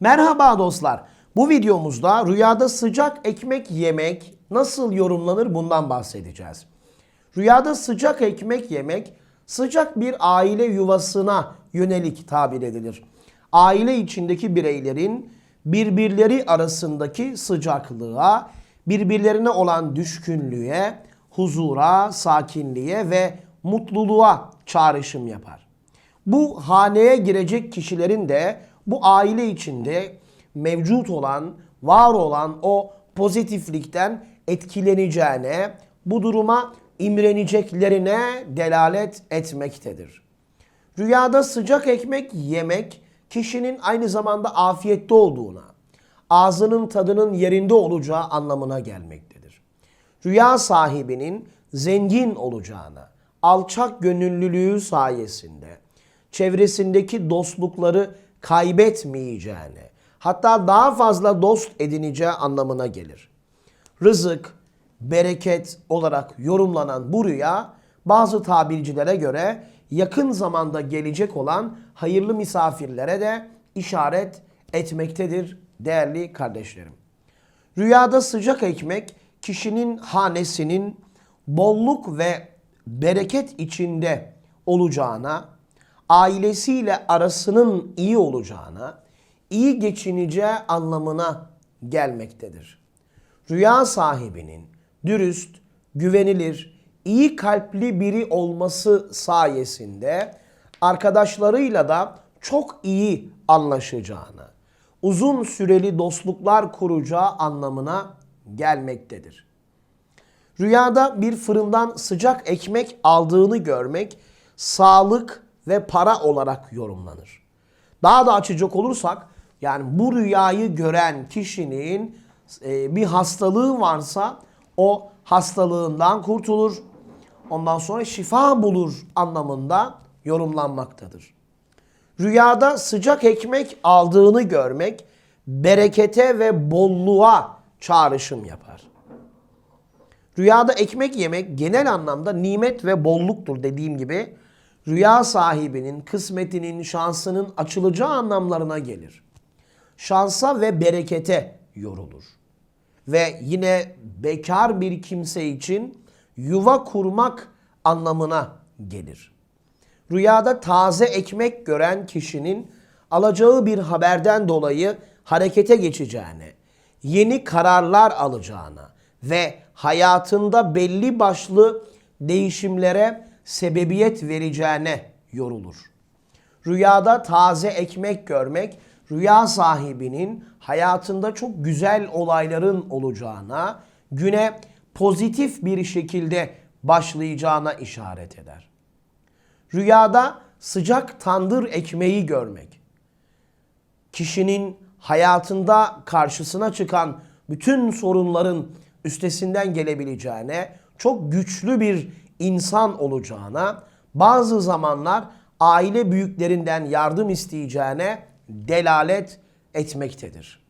Merhaba dostlar. Bu videomuzda rüyada sıcak ekmek yemek nasıl yorumlanır bundan bahsedeceğiz. Rüyada sıcak ekmek yemek sıcak bir aile yuvasına yönelik tabir edilir. Aile içindeki bireylerin birbirleri arasındaki sıcaklığa, birbirlerine olan düşkünlüğe, huzura, sakinliğe ve mutluluğa çağrışım yapar. Bu haneye girecek kişilerin de bu aile içinde mevcut olan, var olan o pozitiflikten etkileneceğine, bu duruma imreneceklerine delalet etmektedir. Rüyada sıcak ekmek yemek kişinin aynı zamanda afiyette olduğuna, ağzının tadının yerinde olacağı anlamına gelmektedir. Rüya sahibinin zengin olacağına, alçak gönüllülüğü sayesinde çevresindeki dostlukları kaybetmeyeceğine, hatta daha fazla dost edineceği anlamına gelir. Rızık, bereket olarak yorumlanan bu rüya bazı tabircilere göre yakın zamanda gelecek olan hayırlı misafirlere de işaret etmektedir değerli kardeşlerim. Rüyada sıcak ekmek kişinin hanesinin bolluk ve bereket içinde olacağına, ailesiyle arasının iyi olacağına, iyi geçineceği anlamına gelmektedir. Rüya sahibinin dürüst, güvenilir, iyi kalpli biri olması sayesinde arkadaşlarıyla da çok iyi anlaşacağını, uzun süreli dostluklar kuracağı anlamına gelmektedir. Rüyada bir fırından sıcak ekmek aldığını görmek sağlık ve para olarak yorumlanır. Daha da açacak olursak yani bu rüyayı gören kişinin e, bir hastalığı varsa o hastalığından kurtulur. Ondan sonra şifa bulur anlamında yorumlanmaktadır. Rüyada sıcak ekmek aldığını görmek berekete ve bolluğa çağrışım yapar. Rüyada ekmek yemek genel anlamda nimet ve bolluktur dediğim gibi. Rüya sahibinin kısmetinin, şansının açılacağı anlamlarına gelir. Şansa ve berekete yorulur. Ve yine bekar bir kimse için yuva kurmak anlamına gelir. Rüyada taze ekmek gören kişinin alacağı bir haberden dolayı harekete geçeceğine, yeni kararlar alacağına ve hayatında belli başlı değişimlere sebebiyet vereceğine yorulur. Rüyada taze ekmek görmek rüya sahibinin hayatında çok güzel olayların olacağına, güne pozitif bir şekilde başlayacağına işaret eder. Rüyada sıcak tandır ekmeği görmek kişinin hayatında karşısına çıkan bütün sorunların üstesinden gelebileceğine, çok güçlü bir insan olacağına, bazı zamanlar aile büyüklerinden yardım isteyeceğine delalet etmektedir.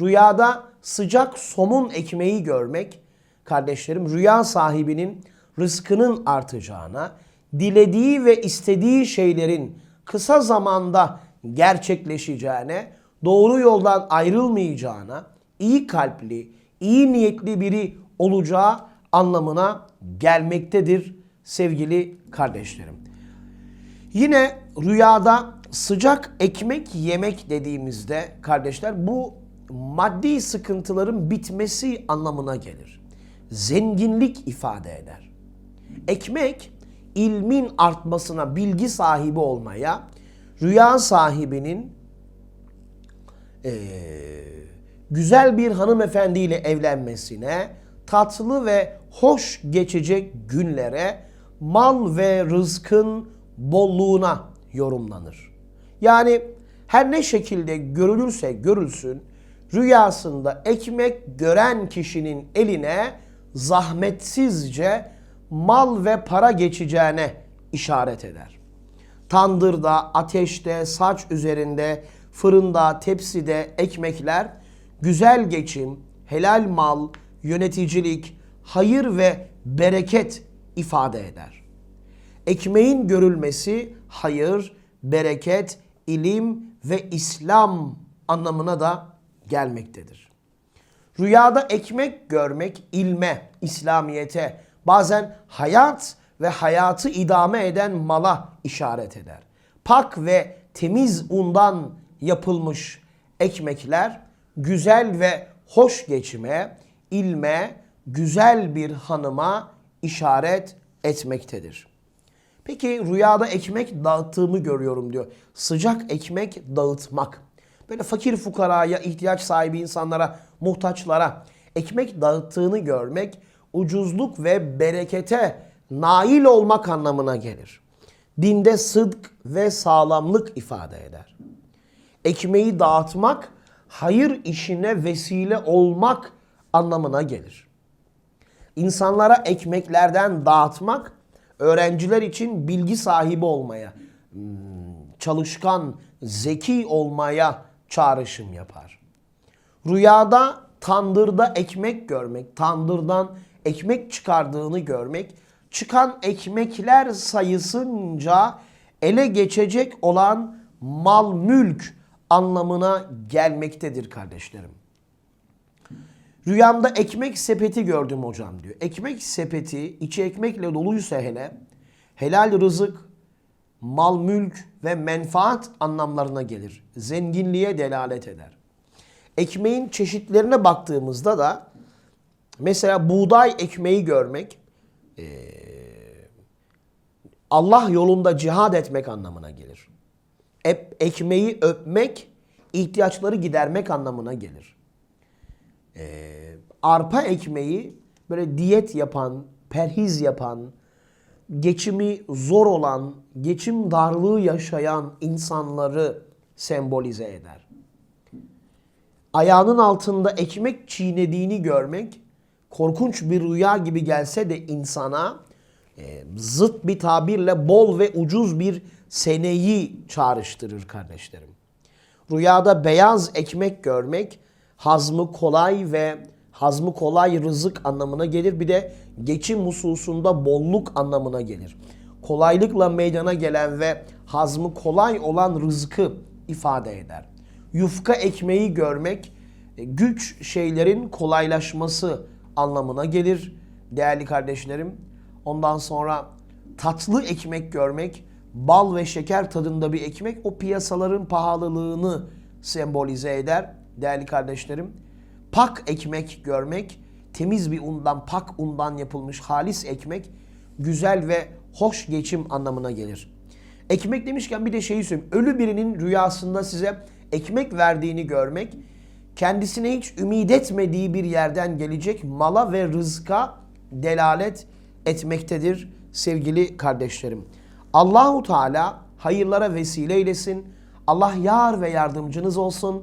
Rüyada sıcak somun ekmeği görmek, kardeşlerim rüya sahibinin rızkının artacağına, dilediği ve istediği şeylerin kısa zamanda gerçekleşeceğine, doğru yoldan ayrılmayacağına, iyi kalpli, iyi niyetli biri olacağı anlamına gelmektedir sevgili kardeşlerim. Yine rüyada sıcak ekmek yemek dediğimizde kardeşler bu maddi sıkıntıların bitmesi anlamına gelir. Zenginlik ifade eder. Ekmek ilmin artmasına, bilgi sahibi olmaya, rüya sahibinin eee, güzel bir hanımefendiyle evlenmesine, tatlı ve hoş geçecek günlere, mal ve rızkın bolluğuna yorumlanır. Yani her ne şekilde görülürse görülsün, rüyasında ekmek gören kişinin eline zahmetsizce mal ve para geçeceğine işaret eder. Tandırda, ateşte, saç üzerinde, fırında, tepside ekmekler güzel geçim, helal mal, yöneticilik, hayır ve bereket ifade eder. Ekmeğin görülmesi hayır, bereket, ilim ve İslam anlamına da gelmektedir. Rüyada ekmek görmek ilme, İslamiyete, bazen hayat ve hayatı idame eden mala işaret eder. Pak ve temiz undan yapılmış ekmekler güzel ve hoş geçime, ilme, güzel bir hanıma işaret etmektedir. Peki rüyada ekmek dağıttığımı görüyorum diyor. Sıcak ekmek dağıtmak. Böyle fakir fukaraya, ihtiyaç sahibi insanlara, muhtaçlara ekmek dağıttığını görmek ucuzluk ve berekete nail olmak anlamına gelir. Dinde sıdk ve sağlamlık ifade eder. Ekmeği dağıtmak hayır işine vesile olmak anlamına gelir. İnsanlara ekmeklerden dağıtmak öğrenciler için bilgi sahibi olmaya, hmm, çalışkan, zeki olmaya çağrışım yapar. Rüyada tandırda ekmek görmek, tandırdan ekmek çıkardığını görmek, çıkan ekmekler sayısınca ele geçecek olan mal mülk anlamına gelmektedir kardeşlerim. Rüyamda ekmek sepeti gördüm hocam diyor. Ekmek sepeti içi ekmekle doluysa hele helal rızık, mal mülk ve menfaat anlamlarına gelir. Zenginliğe delalet eder. Ekmeğin çeşitlerine baktığımızda da mesela buğday ekmeği görmek Allah yolunda cihad etmek anlamına gelir. Ep- ekmeği öpmek ihtiyaçları gidermek anlamına gelir Ee, arpa ekmeği böyle diyet yapan, perhiz yapan, geçimi zor olan, geçim darlığı yaşayan insanları sembolize eder. Ayağının altında ekmek çiğnediğini görmek korkunç bir rüya gibi gelse de insana e, zıt bir tabirle bol ve ucuz bir seneyi çağrıştırır kardeşlerim. Rüyada beyaz ekmek görmek hazmı kolay ve hazmı kolay rızık anlamına gelir. Bir de geçim hususunda bolluk anlamına gelir. Kolaylıkla meydana gelen ve hazmı kolay olan rızkı ifade eder. Yufka ekmeği görmek e, güç şeylerin kolaylaşması anlamına gelir değerli kardeşlerim. Ondan sonra tatlı ekmek görmek, bal ve şeker tadında bir ekmek o piyasaların pahalılığını sembolize eder değerli kardeşlerim. Pak ekmek görmek, temiz bir undan, pak undan yapılmış halis ekmek güzel ve hoş geçim anlamına gelir. Ekmek demişken bir de şeyi söyleyeyim. Ölü birinin rüyasında size ekmek verdiğini görmek, kendisine hiç ümit etmediği bir yerden gelecek mala ve rızka delalet etmektedir sevgili kardeşlerim. Allahu Teala hayırlara vesile eylesin. Allah yar ve yardımcınız olsun.